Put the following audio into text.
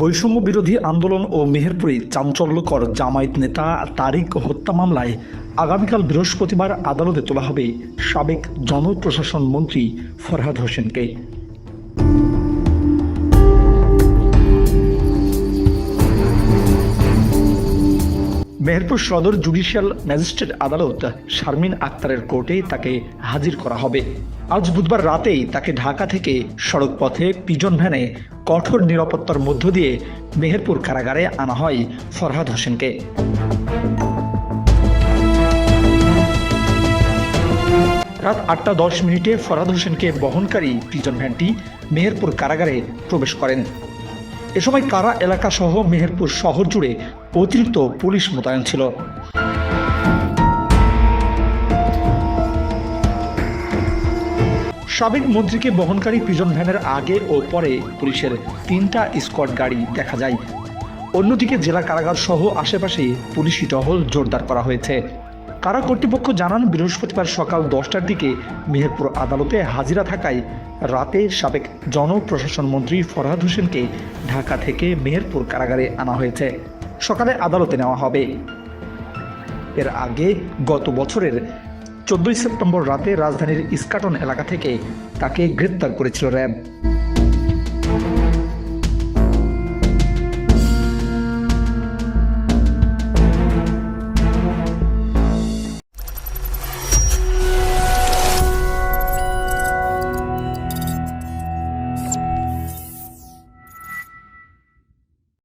বৈষম্য বিরোধী আন্দোলন ও মেহেরপুরে চাঞ্চল্যকর জামায়াত নেতা তারিক হত্যা মামলায় আগামীকাল বৃহস্পতিবার আদালতে তোলা হবে সাবেক জনপ্রশাসন মন্ত্রী ফরহাদ হোসেনকে। মেহেরপুর সদর জুডিশিয়াল ম্যাজিস্ট্রেট আদালত শারমিন আক্তারের কোর্টে তাকে হাজির করা হবে। আজ বুধবার রাতেই তাকে ঢাকা থেকে সড়ক পথে পিজন ভ্যানে কঠোর নিরাপত্তার মধ্য দিয়ে মেহেরপুর কারাগারে আনা হয় ফরহাদ হোসেনকে। রাত আটটা দশ মিনিটে ফরহাদ হোসেনকে বহনকারী পিজন ভ্যানটি মেহেরপুর কারাগারে প্রবেশ করেন। এ সময় কারা এলাকা সহ মেহেরপুর শহর জুড়ে অতিরিক্ত পুলিশ মোতায়েন ছিল? সাবেক মন্ত্রীকে বহনকারী প্রিজন ভ্যানের আগে ও পরে পুলিশের তিনটা স্কোয়াড গাড়ি দেখা যায়। অন্যদিকে জেলা কারাগার সহ আশেপাশে পুলিশি টহল জোরদার করা হয়েছে। কারা কর্তৃপক্ষ জানান, বৃহস্পতিবার সকাল দশটার দিকে মেহেরপুর আদালতে হাজিরা থাকায় রাতে সাবেক জনপ্রশাসন মন্ত্রী ফরহাদ হোসেনকে ঢাকা থেকে মেহেরপুর কারাগারে আনা হয়েছে। সকালে আদালতে নেওয়া হবে। এর আগে গত বছরের চোদ্দই সেপ্টেম্বর রাতে রাজধানীর ইস্কাটন এলাকা থেকে তাকে গ্রেপ্তার করেছিল র্যাব।